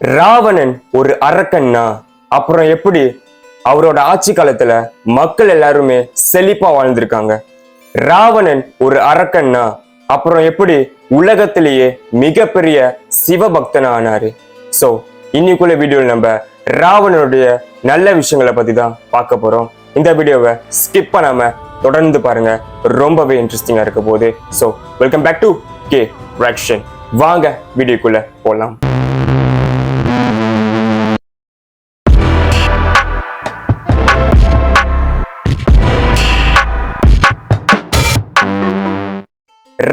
ராவணன் ஒரு அரக்கன்னா? அப்புறம் எப்படி? அவரோட ஆட்சி காலத்துல மக்கள் எல்லாருமே செழிப்பா வாழ்ந்திருக்காங்க. ராவணன் ஒரு அரக்கன்னா? அப்புறம் எப்படி? உலகத்திலேயே மிகப்பெரிய சிவபக்தனா ஆனாரு சோ இன்னைக்குள்ள வீடியோவில் நம்ம ராவணனுடைய நல்ல விஷயங்களை பத்தி தான் பார்க்க போறோம். இந்த வீடியோவை ஸ்கிப் பண்ணாம தொடர்ந்து பாருங்க. ரொம்பவே இன்ட்ரெஸ்டிங்கா இருக்க போகுது. So welcome back to K Rakshan வாங்க வீடியோக்குள்ள போலாம்.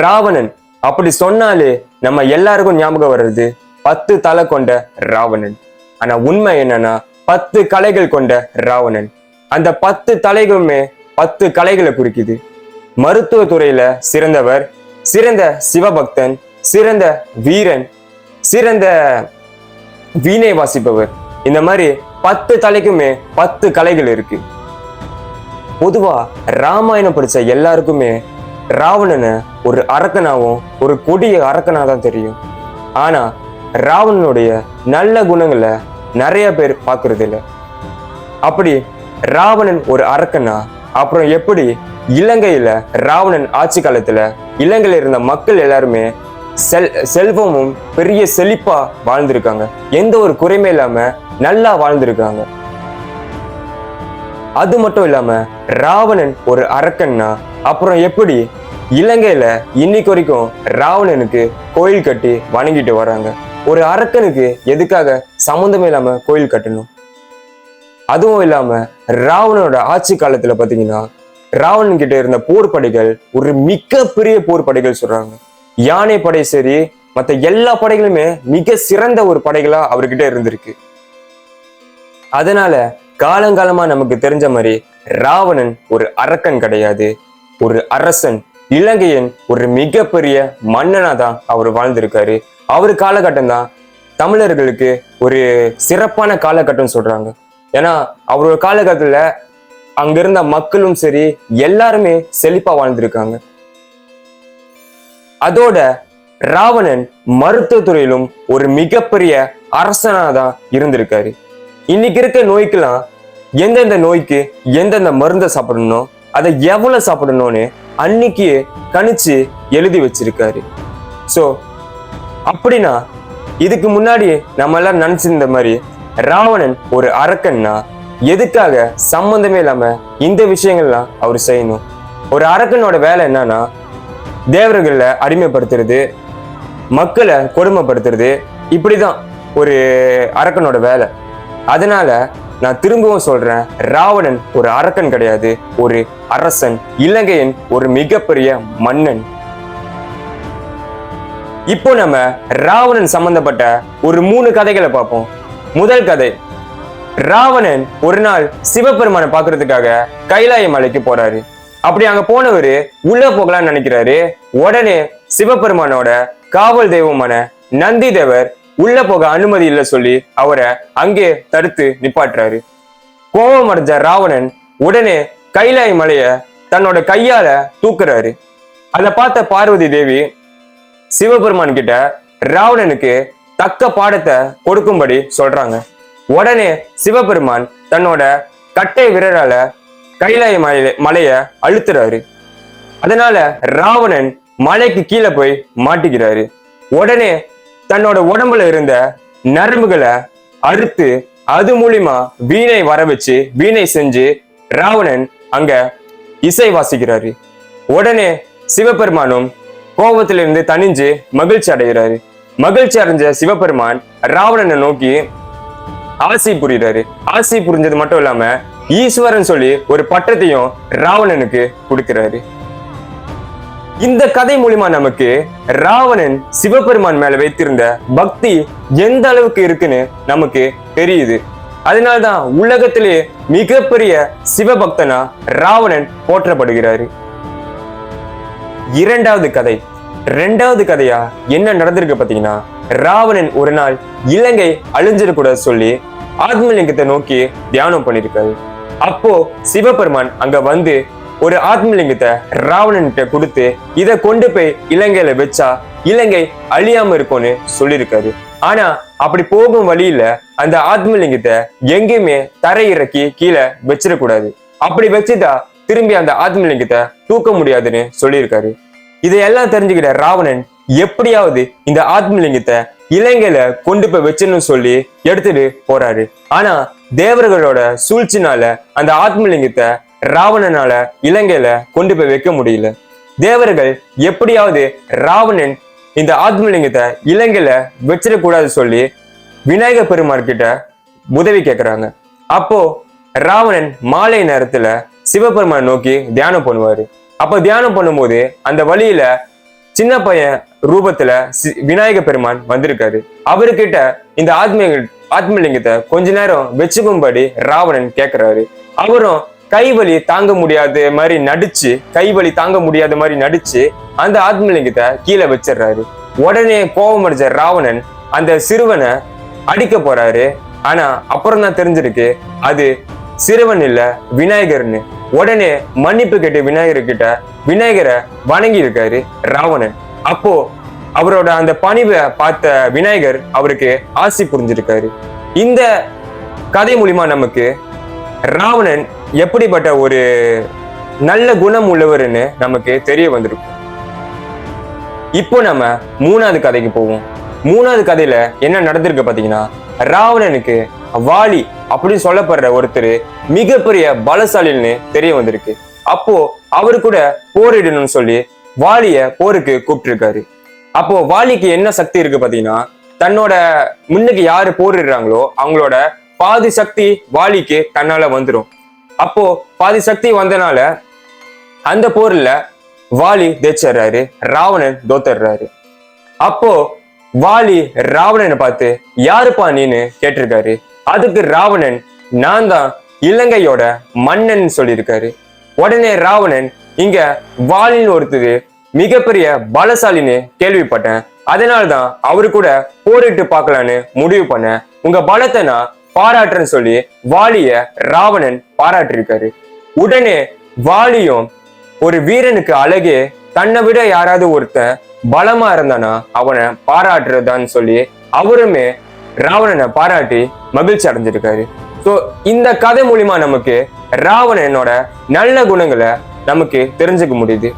ராவணன். அப்படி சொன்னாலே நம்ம எல்லாருக்கும் ஞாபகம் வர்றது பத்து தலை கொண்ட ராவணன். ஆனா உண்மை என்னன்னா பத்து கலைகள் கொண்ட ராவணன். அந்த பத்து தலைகளுமே பத்து கலைகளை குறிக்குது. மருத்துவ துறையில சிறந்தவர் சிறந்த சிவபக்தன் சிறந்த வீரன் சிறந்த வீணை வாசிப்பவர். இந்த மாதிரி பத்து தலைக்குமே பத்து கலைகள் இருக்கு. பொதுவா ராமாயணம் படிச்ச எல்லாருக்குமே ராவணனை ஒரு அரக்கனாவும் ஒரு கொடிய அரக்கனாக தான் தெரியும். ஆனால் ராவணனுடைய நல்ல குணங்களை நிறைய பேர் பார்க்கறது இல்லை அப்படி ராவணன் ஒரு அரக்கனா? அப்புறம் எப்படி இலங்கையில ராவணன் ஆட்சி காலத்துல இலங்கையில இருந்த மக்கள் எல்லாருமே செல் செல்வமும் பெரிய செழிப்பா வாழ்ந்திருக்காங்க. எந்த ஒரு குறையுமே இல்லாம நல்லா வாழ்ந்திருக்காங்க. அது மட்டும் இல்லாம ராவணன் ஒரு அரக்கன்னா அப்புறம் எப்படி? இலங்கையில இன்னைக்கு வரைக்கும் ராவணனுக்கு கோயில் கட்டி வணங்கிட்டு வராங்க ஒரு அரக்கனுக்கு எதுக்காக சம்மந்தமே இல்லாம கோயில் கட்டணும்? அதுவும் இல்லாம ராவணனோட ஆட்சி காலத்துல பாத்தீங்கன்னா ராவணன் கிட்ட இருந்த போர் படைகள் ஒரு மிகப்பெரிய போர் படைகள் சொல்றாங்க. யானை படை சரி மத்த எல்லா படைகளுமே மிக சிறந்த ஒரு படைகளா அவர்கிட்ட இருந்திருக்கு. அதனால காலங்காலமா நமக்கு தெரிஞ்ச மாதிரி ராவணன் ஒரு அரக்கன் கிடையாது. ஒரு அரசன் இலங்கையன் ஒரு மிகப்பெரிய மன்னனா தான் அவர் வாழ்ந்திருக்காரு. அவர் காலகட்டம் தான் தமிழர்களுக்கு ஒரு சிறப்பான காலகட்டம் சொல்றாங்க. ஏன்னா அவரோட காலகட்டத்துல அங்க இருந்த மக்களும் சரி எல்லாருமே செழிப்பா வாழ்ந்திருக்காங்க. அதோட ராவணன் மருத்துவத்துறையிலும் ஒரு மிகப்பெரிய அரசனா தான் இருந்திருக்காரு. இன்னைக்கு இருக்க நோய்க்கெல்லாம் எந்தெந்த நோய்க்கு எந்தெந்த மருந்தை சாப்பிடணும் அதை எவ்வளவு சாப்பிடணும்னு அன்னைக்கு கணிச்சு எழுதி வச்சிருக்காரு. ஸோ அப்படின்னா இதுக்கு முன்னாடி நம்ம எல்லாம் நினைச்சிருந்த மாதிரி ராவணன் ஒரு அரக்கன்னா எதுக்காக சம்பந்தமே இல்லாம இந்த விஷயங்கள்லாம் அவர் செய்யணும். ஒரு அரக்கனோட வேலை என்னன்னா தேவர்களை அடிமைப்படுத்துறது மக்களை கொடுமைப்படுத்துறது இப்படிதான் ஒரு அரக்கனோட வேலை. அதனால நான் திரும்பவும் சொல்றேன் ராவணன் ஒரு அரக்கன் கிடையாது ஒரு அரசன் இலங்கையன் ஒரு மிகப்பெரிய மன்னன். இப்போ நம்ம ராவணன் சம்பந்தப்பட்ட ஒரு மூணு கதைகளை பார்ப்போம். முதல் கதை ராவணன் ஒரு நாள் சிவபெருமானை பாக்குறதுக்காக கைலாய மலைக்கு போறாரு. அப்படி அங்க போனவரு உள்ள போகலாம்னு நினைக்கிறாரு. உடனே சிவபெருமானோட காவல் தெய்வமான நந்தி தேவர் உள்ள போக அனுமதி இல்லை சொல்லி அவரை அங்கே தடுத்து நிப்பாட்டுறாரு. கோபம் அடைஞ்ச ராவணன் உடனே கைலாய் மலைய தன்னோட கையால தூக்குறாரு. அதை பார்த்த பார்வதி தேவி சிவபெருமான் கிட்ட ராவணனுக்கு தக்க பாடத்தை கொடுக்கும்படி சொல்றாங்க. உடனே சிவபெருமான் தன்னோட கட்டை விரலால கைலாய மலைய மலைய அழுத்துறாரு. அதனால ராவணன் மலைக்கு கீழே போய் மாட்டிக்கிறாரு. உடனே தன்னோட உடம்புல இருந்த நரம்புகளை அறுத்து அது மூலியமா வீணை வர வச்சு வீணை செஞ்சு ராவணன் அங்க இசை வாசிக்கிறாரு. உடனே சிவபெருமானும் கோபத்திலிருந்து தனிஞ்சு மகிழ்ச்சி அடைகிறாரு. மகிழ்ச்சி அடைஞ்ச சிவபெருமான் ராவணனை நோக்கி ஆசி புரியுறாரு ஆசி புரிஞ்சது மட்டும் இல்லாம ஈஸ்வரன் சொல்லி ஒரு பட்டத்தையும் ராவணனுக்கு கொடுக்கிறாரு. இந்த கதை மூலியமா நமக்கு ராவணன் சிவபெருமான் மேல வைத்திருந்த பக்தி எந்த அளவுக்கு இருக்குன்னு நமக்கு தெரியுது. அதனால்தான் உலகத்திலே மிகப்பெரிய சிவபக்தனா ராவணன் போற்றப்படுகிறாரு. இரண்டாவது கதை. ரெண்டாவது கதையா என்ன நடந்திருக்கு பாத்தீங்கன்னா ராவணன் ஒரு நாள் இலங்கை அழிஞ்சிடக்கூடாது சொல்லி ஆத்மலிங்கத்தை நோக்கி தியானம் பண்ணிருக்காரு அப்போ சிவபெருமான் அங்க வந்து ஒரு ஆத்மலிங்கத்தை ராவணன்கிட்ட கொடுத்து இதை கொண்டு போய் இலங்கையில வச்சா இலங்கை அழியாம இருக்கும்னு சொல்லியிருக்காரு. ஆனா அப்படி போகும் வழியில அந்த ஆத்மலிங்கத்தை எங்கேயுமே தரை இறக்கி கீழே வச்சிடக்கூடாது. அப்படி வச்சுட்டா திரும்பி அந்த ஆத்மலிங்கத்தை தூக்க முடியாதுன்னு சொல்லியிருக்காரு. இதையெல்லாம் தெரிஞ்சுக்கிட்ட ராவணன் எப்படியாவது இந்த ஆத்மலிங்கத்தை இலங்கையில கொண்டு போய் வச்சிடணும் சொல்லி எடுத்துட்டு போறாரு. ஆனா தேவர்களோட சூழ்ச்சினால அந்த ஆத்மலிங்கத்தை ராவணனால இலங்கையில கொண்டு போய் வைக்க முடியல. தேவர்கள் எப்படியாவது ராவணன் இந்த ஆத்மலிங்கத்தை இலங்கையில வச்சிடக்கூடாது சொல்லி விநாயக பெருமாள் கிட்ட உதவி கேட்கிறாங்க அப்போ ராவணன் மாலை நேரத்துல சிவபெருமான் நோக்கி தியானம் பண்ணுவாரு. அப்ப தியானம் பண்ணும்போது அந்த வழியில சின்ன பையன் ரூபத்துல சி- விநாயக பெருமான் வந்திருக்காரு. அவர்கிட்ட இந்த ஆத்மீக ஆத்மலிங்கத்தை கொஞ்ச நேரம் வச்சுக்கும்படி ராவணன் கேட்கிறாரு அவரும் கைவலி தாங்க முடியாத மாதிரி நடிச்சு கைவலி தாங்க முடியாத மாதிரி நடிச்சு அந்த ஆத்மலிங்கத்தை கீழே வச்சிடுறாரு. உடனே கோபம் அடிச்ச ராவணன் அந்த சிறுவனை அடிக்க போறாரு. ஆனா அப்புறம் தான் தெரிஞ்சிருக்கு அது சிறுவன் இல்ல விநாயகர்னு. உடனே மன்னிப்பு கேட்டு விநாயகர் கிட்ட விநாயகரை வணங்கி இருக்காரு ராவணன். அப்போ அவரோட அந்த பணிவை பார்த்த விநாயகர் அவருக்கு ஆசி புரிஞ்சிருக்காரு. இந்த கதை மூலிமா நமக்கு ராவணன் எப்படிப்பட்ட ஒரு நல்ல குணம் உள்ளவர்னு நமக்கு தெரிய வந்திருக்கும். இப்போ நம்ம மூணாவது கதைக்கு போவோம். மூணாவது கதையில என்ன நடந்திருக்கு பாத்தீங்கன்னா ராவணனுக்கு வாலி அப்படின்னு சொல்லப்படுற ஒருத்தர் மிகப்பெரிய பலசாலின்னு தெரிய வந்திருக்கு. அப்போ அவரு கூட போரிடணும்னு சொல்லி வாலிய போருக்கு கூப்பிட்டுருக்காரு. அப்போ வாலிக்கு என்ன சக்தி இருக்கு பாத்தீங்கன்னா தன்னோட முன்னுக்கு யாரு போரிடுறாங்களோ அவங்களோட பாதி சக்தி வாலிக்கு தன்னால வந்துடும் அப்போ பாதி சக்தி வந்தனால அந்த போர்ல வாலி தேச்சிடுறாரு ராவணன் தோத்துடுறாரு அப்போ வாலி ராவணனை பார்த்து யாருப்பா நீன்னு கேட்டிருக்காரு. அதுக்கு ராவணன் நான் தான் இலங்கையோட மன்னன் சொல்லியிருக்காரு. உடனே ராவணன் இங்க வாலின்னு ஒருத்தர் மிகப்பெரிய பலசாலின்னு கேள்விப்பட்டேன். அதனால தான் அவரு கூட போரிட்டு பார்க்கலான்னு முடிவு பண்ணேன். உங்க பலத்தை நான் பாராட்டுறேன்னு சொல்லி வாலிய ராவணன் பாராட்டிருக்காரு உடனே வாலியும் ஒரு வீரனுக்கு அழகே தன்னை விட யாராவது ஒருத்தன் பலமா இருந்தானா அவனை பாராட்டுறதான்னு சொல்லி அவருமே ராவணனை பாராட்டி மகிழ்ச்சி அடைஞ்சிருக்காரு. ஸோ இந்த கதை மூலியமா நமக்கு ராவணனோட நல்ல குணங்களை நமக்கு தெரிஞ்சுக்க முடியுது.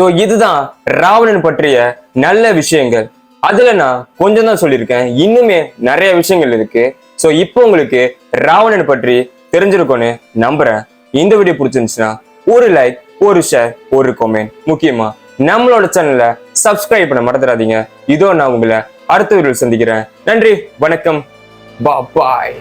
ஸோ இதுதான் ராவணன் பற்றிய நல்ல விஷயங்கள். அதுல நான் கொஞ்சம் தான் சொல்லியிருக்கேன். இன்னுமே நிறைய விஷயங்கள் இருக்கு. ஸோ இப்போ உங்களுக்கு ராவணன் பற்றி தெரிஞ்சிருக்கோன்னு நம்புறேன். இந்த வீடியோ பிடிச்சிருந்துச்சுன்னா ஒரு லைக் ஒரு ஷேர் ஒரு கமெண்ட் முக்கியமா நம்மளோட சேனலை சப்ஸ்கிரைப் பண்ண மறந்துடாதீங்க. இதோ நான் உங்களை அடுத்த வீடியோ சந்திக்கிறேன். நன்றி வணக்கம். பாய்